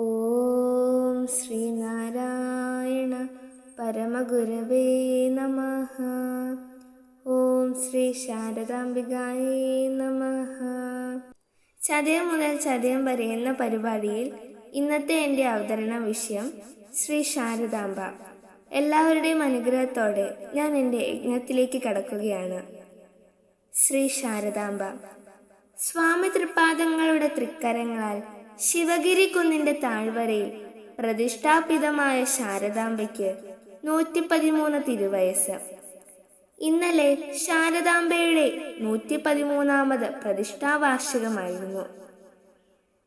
ഓം ശ്രീനാരായണ പരമഗുരവേ നമ. ഓം ശ്രീ ശാരദാംബികായേ നമ. ചതയം മുതൽ ചതയം വരെ എന്ന പരിപാടിയിൽ ഇന്നത്തെ എന്റെ അവതരണ വിഷയം ശ്രീ ശാരദാംബ. എല്ലാവരുടെയും അനുഗ്രഹത്തോടെ ഞാൻ എന്റെ യജ്ഞത്തിലേക്ക് കടക്കുകയാണ്. ശ്രീ ശാരദാംബ. സ്വാമി തൃപ്പാദങ്ങളുടെ തൃക്കരങ്ങളാൽ ശിവഗിരി കുന്നിന്റെ താഴ്വരയിൽ പ്രതിഷ്ഠാപിതമായ ശാരദാംബയ്ക്ക് നൂറ്റി പതിമൂന്ന് തിരുവയസ് ഇന്നലെ ശാരദാംബയുടെ നൂറ്റി പതിമൂന്നാമത് പ്രതിഷ്ഠാവാർഷികമായിരുന്നു.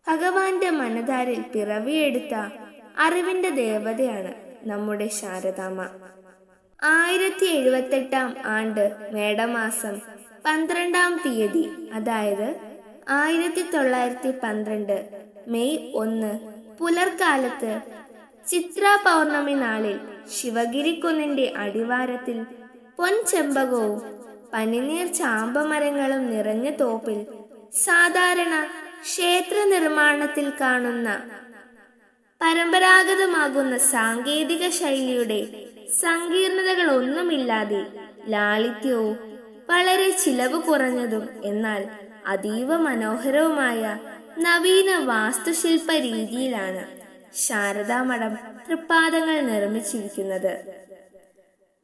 ഭഗവാന്റെ മനധാരിൽ പിറവിയെടുത്ത അറിവിന്റെ ദേവതയാണ് നമ്മുടെ ശാരദാമ്മ. ആയിരത്തി എഴുപത്തെട്ടാം ആണ്ട് മേടമാസം പന്ത്രണ്ടാം തീയതി അതായത് ആയിരത്തി തൊള്ളായിരത്തി പന്ത്രണ്ട് മെയ് ഒന്ന് പുലർക്കാലത്ത് ചിത്ര പൗർണമി നാളിൽ ശിവഗിരിക്കുന്നിന്റെ അടിവാരത്തിൽ പൊൻചെമ്പകവും പനിനീർ ചാമ്പമരങ്ങളും നിറഞ്ഞ തോപ്പിൽ സാധാരണ ക്ഷേത്ര നിർമ്മാണത്തിൽ കാണുന്ന പരമ്പരാഗതമാകുന്ന സാങ്കേതിക ശൈലിയുടെ സങ്കീർണതകളൊന്നുമില്ലാതെ ലാളിത്യവും വളരെ ചിലവ് കുറഞ്ഞതും എന്നാൽ അതീവ മനോഹരവുമായ നവീന വാസ്തുശില്പ രീതിയിലാണ് ശാരദാമഠം തൃപ്പാദങ്ങൾ നിർമ്മിച്ചിരിക്കുന്നത്.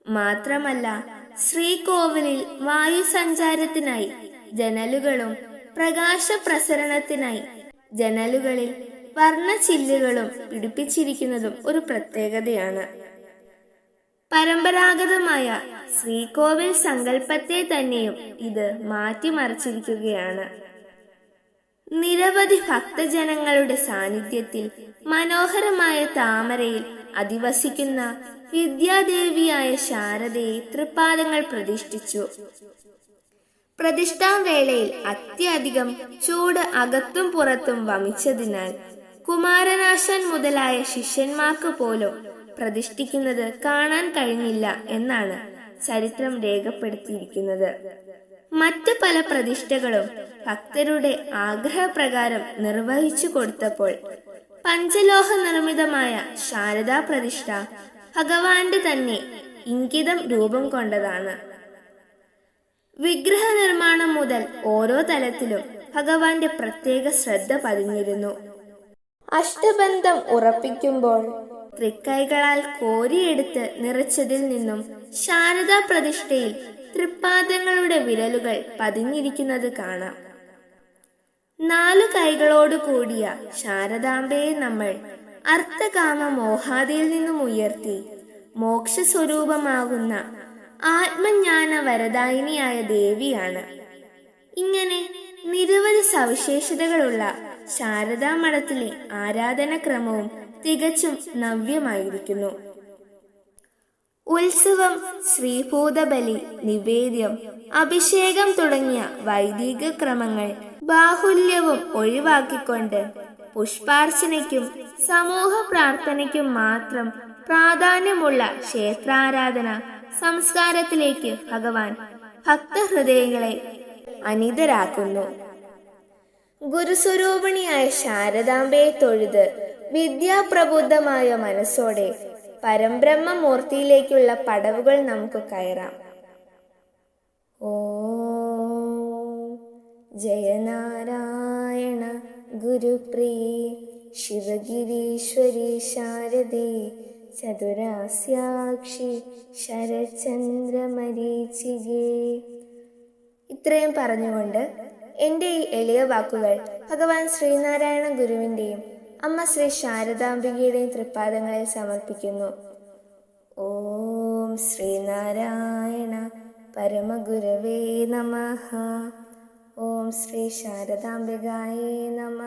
മാത്രമല്ല ശ്രീകോവിലിൽ വായു സഞ്ചാരത്തിനായി ജനലുകളും പ്രകാശ പ്രസരണത്തിനായി ജനലുകളിൽ വർണ ചില്ലുകളും പിടിപ്പിച്ചിരിക്കുന്നതും ഒരു പ്രത്യേകതയാണ്. പരമ്പരാഗതമായ ശ്രീകോവിൽ സങ്കല്പത്തെ തന്നെയും ഇത് മാറ്റിമറിച്ചിരിക്കുകയാണ്. നിരവധി ഭക്തജനങ്ങളുടെ സാന്നിധ്യത്തിൽ മനോഹരമായ താമരയിൽ അധിവസിക്കുന്ന വിദ്യാദേവിയായ ശാരദയെ തൃപ്പാദങ്ങൾ പ്രതിഷ്ഠിച്ചു. പ്രതിഷ്ഠാവേളയിൽ അത്യധികം ചൂട് അകത്തും പുറത്തും വമിച്ചതിനാൽ കുമാരനാശൻ മുതലായ ശിഷ്യന്മാർക്ക് പോലും പ്രതിഷ്ഠിക്കുന്നത് കാണാൻ കഴിഞ്ഞില്ല എന്നാണ് ചരിത്രം രേഖപ്പെടുത്തിയിരിക്കുന്നത്. മറ്റു പല പ്രതിഷ്ഠകളും ഭക്തരുടെ ആഗ്രഹപ്രകാരം നിർവഹിച്ചു കൊടുത്തപ്പോൾ പഞ്ചലോഹ നിർമ്മിതമായ ശാരദാ പ്രതിഷ്ഠ ഭഗവാന്റെ തന്നെ ഇംഗിതം രൂപം കൊണ്ടതാണ്. വിഗ്രഹ നിർമ്മാണം മുതൽ ഓരോ തലത്തിലും ഭഗവാന്റെ പ്രത്യേക ശ്രദ്ധ പതിഞ്ഞിരുന്നു. അഷ്ടബന്ധം ഉറപ്പിക്കുമ്പോൾ തൃക്കൈകളാൽ കോരിയെടുത്ത് നിറച്ചതിൽ നിന്നും ശാരദാ പ്രതിഷ്ഠയിൽ തൃപ്പാദങ്ങളുടെ വിരലുകൾ പതിഞ്ഞിരിക്കുന്നത് കാണാം. നാലു കൈകളോട് കൂടിയ ശാരദാംബയെ നമ്മൾ അർത്ഥകാമ മോഹാദിയിൽ നിന്നും ഉയർത്തി മോക്ഷസ്വരൂപമാകുന്ന ആത്മജ്ഞാന വരദായിനിയായ ദേവിയാണ്. ഇങ്ങനെ നിരവധി സവിശേഷതകളുള്ള ശാരദാ മഠത്തിലെ ആരാധനക്രമവും തികച്ചും നവ്യമായിരിക്കുന്നു. ഉത്സവം ശ്രീഭൂതബലി നിവേദ്യം അഭിഷേകം തുടങ്ങിയ വൈദിക ക്രമങ്ങൾ ബാഹുല്യവും ഒഴിവാക്കിക്കൊണ്ട് പുഷ്പാർച്ചനയ്ക്കും സമൂഹ പ്രാർത്ഥനയ്ക്കും മാത്രം പ്രാധാന്യമുള്ള ക്ഷേത്രാരാധന സംസ്കാരത്തിലേക്ക് ഭഗവാൻ ഭക്തഹൃദയങ്ങളെ അനിതരാക്കുന്നു. ഗുരുസ്വരൂപിണിയായ ശാരദാംബയെ തൊഴുത് വിദ്യാപ്രബുദ്ധമായ മനസ്സോടെ പരബ്രഹ്മമൂർത്തിയിലേക്കുള്ള പടവുകൾ നമുക്ക് കയറാം. ഓ ജയനാരായണ ഗുരുപ്രീ ശിവഗിരീശ്വരി ശാരദേ ചതുരാസ്യാക്ഷി ശരചന്ദ്രമരീചികേ ഇത്രയും പറഞ്ഞുകൊണ്ട് എന്റെ ഈ എളിയ വാക്കുകൾ ഭഗവാൻ ശ്രീനാരായണ ഗുരുവിന്റെയും അമ്മ ശ്രീ ശാരദാംബികയുടെയും തൃപ്പാദങ്ങളിൽ സമർപ്പിക്കുന്നു. ഓം ശ്രീനാരായണ പരമഗുരവേ നമ. ഓം ശ്രീ ശാരദാംബികായേ നമ.